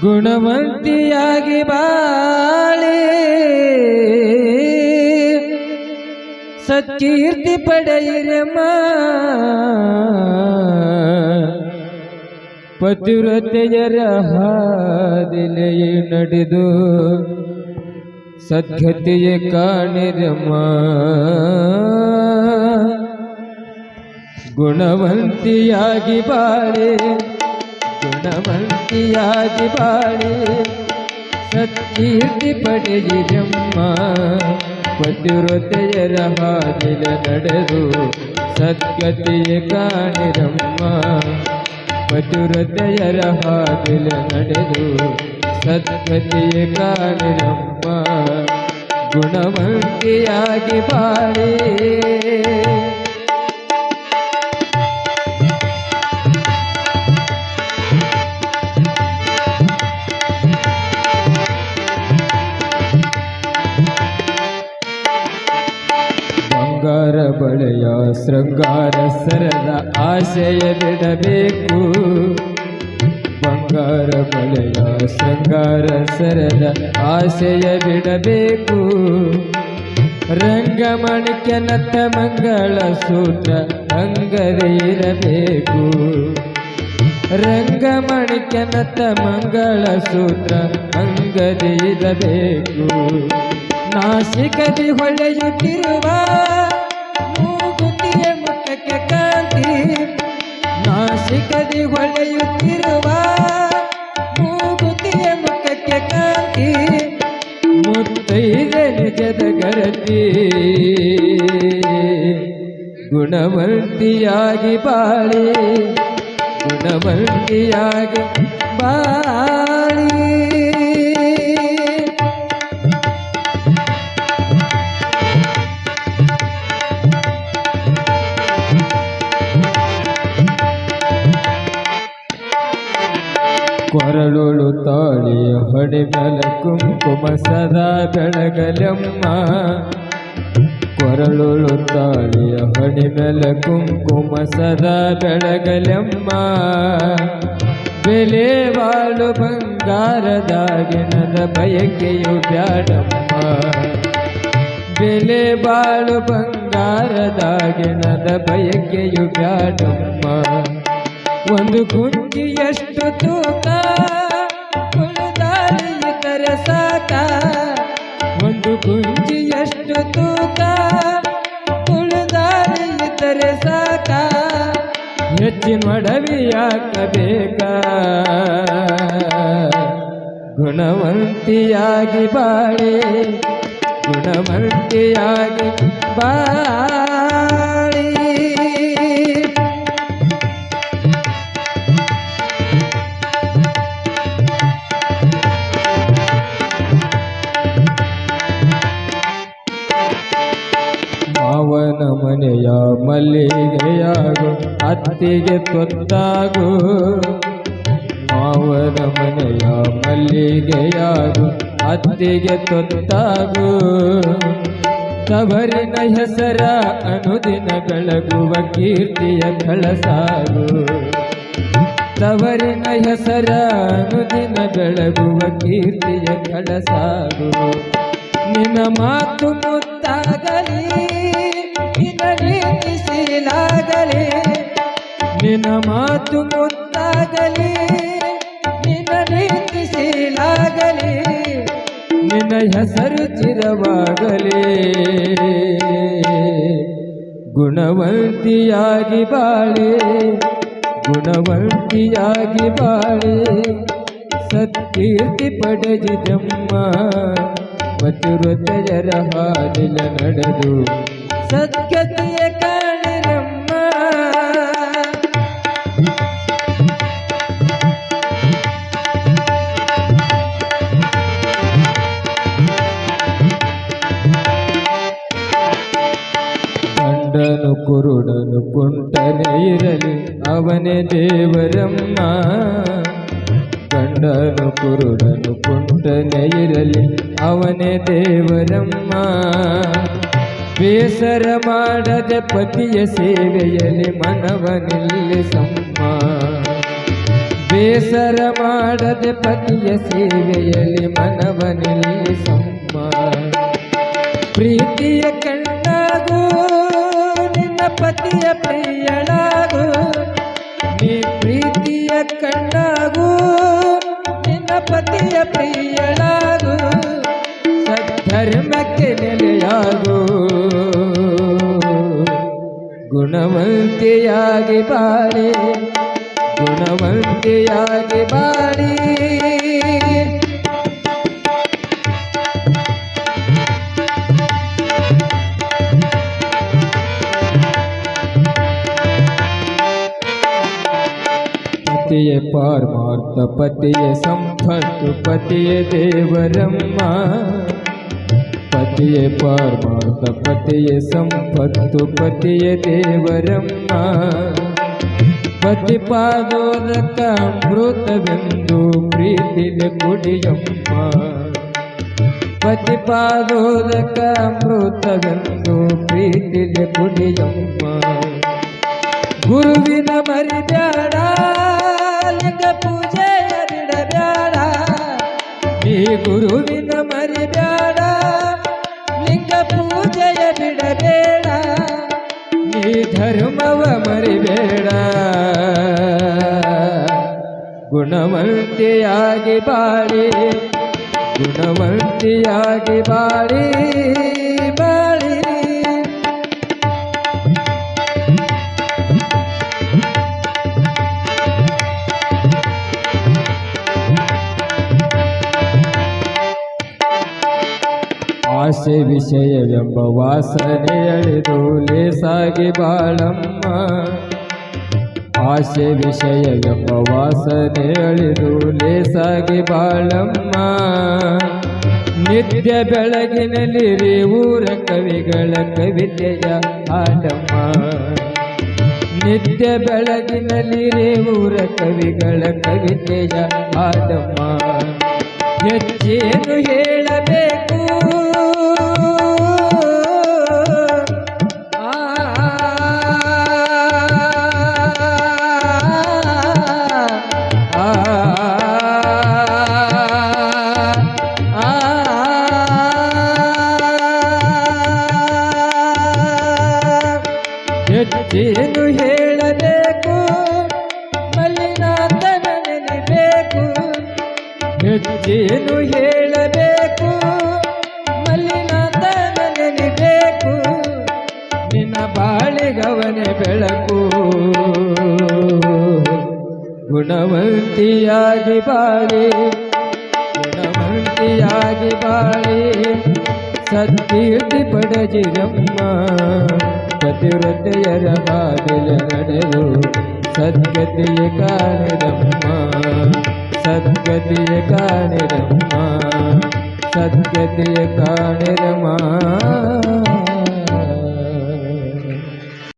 ಗುಣವಂತಿಯಾಗಿ ಬಾಳೆ. ಸತ್ಕೀರ್ತಿ ಪಡೆಯಿರಮ್ಮ ಪತಿವ್ರತೆಯರ ಹಾದಿಲೆಯೇ ನಡೆದು ಸದ್ಗತಿಯ ಕಾಣಿರಮ್ಮ ಗುಣವಂತಿಯಾಗಿ ಬಾಳೆ. ಗುಣವಂತಿಯಾಗಿ ಬಾಳಿ. ಸತ್ಕೀರ್ತಿ ಪಡೆಯಿರಮ್ಮ ಪತಿವ್ರತೆಯರ ಹಾದಿಲ ನಡೆದು ಸದ್ಗತಿಯ ಕಾಣಿರಮ್ಮ ಪತಿವ್ರತೆಯರ ಹಾದಿಲ ನಡೆದು ಸದ್ಗತಿಯ ಕಾಣಿರಮ್ಮ ಗುಣವಂತಿಯಾಗಿ ಬಾಳೆ. ಶೃಂಗಾರ ಸರದ ಆಶಯ ಬಿಡಬೇಕು. ಬಂಗಾರ ಬಳೆಯ ಶೃಂಗಾರ ಸರದ ಆಶಯ ಬಿಡಬೇಕು. ರಂಗಮಣಿಕನತ್ತ ಮಂಗಳ ಸೂತ್ರ ಅಂಗದಿರಬೇಕು ರಂಗಮಣಿಕೆನತ್ತ ಮಂಗಳ ಸೂತ್ರ ಅಂಗದಿರಬೇಕು ನಾಸಿಕದಿ ಹೊಳೆಯುತ್ತಿರುವ ನಾಸಿಕದಿ ಹೊಳೆಯುತ್ತಿರುವ ಮೂಗುತಿಯ ಮುಖಕ್ಕೆ ಕಾಂತಿ ಮುತ್ತೈದೆ ನಿಜದ ಗರತಿ. ಗುಣವಂತಿಯಾಗಿ ಬಾಳಿ ಗುಣವರ್ತಿಯಾಗಿ ಬಾಳಿ. ಕೊರಳುಳು ತಾಳಿ ಹೊಡೆ ಬಲ ಕುಂಕುಮ ಸದಾ ಬೆಳಗಲಮ್ಮ. ಕೊರಳುಳು ತಾಳಿಯ ಹೊಡೆ ಮೇಲೆ ಕುಂಕುಮ ಸದಾ ಬೆಳಗಲಮ್ಮ. ಬೆಲೆ ಬಾಳು ಬಂಗಾರದಾಗಿನದ ಬಯಕೆಯು ಬ್ಯಾಡಮ್ಮ. ಬೆಲೆ ಬಾಳು ಬಂಗಾರದಾಗಿನದ ಬಯಕೆಯು ಬ್ಯಾಡಮ್ಮ. ಒಂದು ಕುಂಜಿ ಎಷ್ಟು ತೂಕ ಕುಳಿದಾಳಿ ಇತರ ಸಾಕ ಒಂದು ಕುಂಜಿ ಎಷ್ಟು ತೂಕ. ಕುಳಿದಾಳಿ ಇತರೆ ಸಾಕ ಹೆಚ್ಚಿನ ಒಡವಿ ಯಾಕಬೇಕ ಗುಣವಂತಿಯಾಗಿ ಬಾಳೆ. ಗುಣವಂತಿಯಾಗಿ ಬಾಳಿ ಮಲ್ಲಿಗೆಯಾಗು ಅತ್ತಿಗೆ ತೊತ್ತಾಗು ಮಾವನ ಮನೆಯ ಮಲ್ಲಿಗೆಯಾಗು, ಅತ್ತಿಗೆ ತೊತ್ತಾಗು ತವರಿನ ಹೆಸರ ಅನುದಿನ ಬೆಳಗುವ ಕೀರ್ತಿಯ ಕಳಸಾಗು. ತವರಿನ ಹೆಸರ ಅನುದಿನ ಬೆಳಗುವ ಕೀರ್ತಿಯ ಕಳಸಾಗು. ನಿನ್ನ ಮಾತು ಮುತ್ತಾಗಲಿ, ನಿನ್ನ ನಿನ್ನ ಮಾತು ಮುತ್ತಾಗಲಿ ನಿನ್ನ ನೀತಿಶೀಲಾಗಲಿ ನಿನ್ನ ಹೆಸರು ಚಿರವಾಗಲಿ. ಗುಣವಂತಿಯಾಗಿ ಬಾಳೆ ಗುಣವಂತಿಯಾಗಿ ಬಾಳೆ, ಸತ್ಕೀರ್ತಿ ಪಡೆದಿದಮ್ಮ ಪತಿವ್ರತೆಯರ ಹಾದಿಲ ನಡೆದು ಸದ್ಗತಿಯ ಕುಂಟನೆ ಇರಲಿ, ಅವನೇ ದೇವರಮ್ಮ. ಗಂಡನು ಕುರುಡನು ಕುಂಟನೆ ಇರಲಿ, ಅವನೇ ದೇವರಮ್ಮ. ಬೇಸರ ಮಾಡದೆ ಪತಿಯ ಸೇವೆಯಲ್ಲಿ ಮನವ ನಿಲ್ಲಿಸಮ್ಮ ಬೇಸರ ಮಾಡದೆ ಪತಿಯ ಸೇವೆಯಲ್ಲಿ ಮನವನಿಲ್ಲಿಸಮ್ಮ ಪ್ರೀತಿಯ ಕಣ್ಣಾಗು ನಿನ್ನ ಪತಿಯ ಪ್ರಿಯಳಾಗು, ನೀ ಪ್ರೀತಿಯ ಕಣ್ಣಾಗು, ನಿನ್ನ ಪತಿಯ ಪ್ರಿಯಳಾಗು, ಸದ್ಧರ್ಮಕ್ಕೆ ನೆಲೆಯಾಗು. ಗುಣವಂತಿಯಾಗಿ ಬಾಳಿ ಗುಣವಂತಿಯಾಗಿ ಬಾಳಿ. ಪತಿಯ ಸಂಪತ್ತು, ಪತಿಯ ದೇವರಮ್ಮ. ಪತಿಯ ಪಾರ್ಮಾರ್ಥ, ಪತಿಯ ಸಂಪತ್ತು, ಪತಿಯ ದೇವರಮ್ಮ. ಪತಿ ಪಾದೋದಕ ಅಮೃತವೆಂದು ಪ್ರೀತಿನ ಕುಡಿಯಮ್ಮ. ಪತಿ ಪಾದೋದಕ ಅಮೃತವೆಂದು ಪ್ರೀತಿನ ಕುಡಿಯಮ್ಮ. ಗುರುವಿನ ಪೂಜೆ ಬಿಡಬ್ಯಾಡ ನೀ ಗುರುವಿನ ಮರಿಬ್ಯಾಡ. ಲಿಂಗ ಪೂಜೆಯ ಬಿಡಬೇಡ. ನೀ ಧರ್ಮವ ಮರಿಬೇಡ. ಗುಣವಂತಿಯಾಗಿ ಬಾಳಿ. ಗುಣವಂತಿಯಾಗಿ ಬಾಳಿ. ಬಾಳಿ. ಆಸೆ ವಿಷಯವೆಂಬ ವಾಸನೆಯಳಿದು ಲೇಸಾಗಿ ಬಾಳಮ್ಮ. ಆಸೆ ವಿಷಯವೆಂಬ ವಾಸನೆಯಳಿದು ಲೇಸಾಗಿ ಬಾಳಮ್ಮ. ನಿತ್ಯ ಬೆಳಗಿನಲ್ಲಿ ಊರ ಕವಿಗಳ ಕವಿತೆಯ ಹಾಡಮ್ಮ. ನಿತ್ಯ ಬೆಳಗಿನಲ್ಲಿ ಊರ ಕವಿಗಳ ಕವಿತೆಯ ಹಾಡಮ್ಮ. ಹೆಚ್ಚೇನು ಹೇಳಬೇಕು? ಹೆಚ್ಚೇನು ಹೇಳಬೇಕು? ಮಲ್ಲಿನಾಥನ ನೆನೆಬೇಕು. ಹೆಚ್ಚೇನು ಹೇಳಬೇಕು? ಮಲ್ಲಿನಾಥನ ನೆನೆಬೇಕು. ನಿನ್ನ ಬಾಳಿಗವನೆ ಬೆಳಕು. ಗುಣವಂತಿಯಾಗಿ ಬಾಳಿ. ಗುಣವಂತಿಯಾಗಿ ಬಾಳಿ. ಸತ್ಕೀರ್ತಿ ಪಡಜಿರಮ್ಮ ಪತಿವ್ರತೆಯರ ಬಾಗಿಲ ನಡೆದು ಸದ್ಗತಿಯ ಕಾಣಿರಮ್ಮ ಸದ್ಗತಿಯ ಕಾಣಿರಮ್ಮ ಸದ್ಗತಿಯ ಕಾಣಿರಮ್ಮ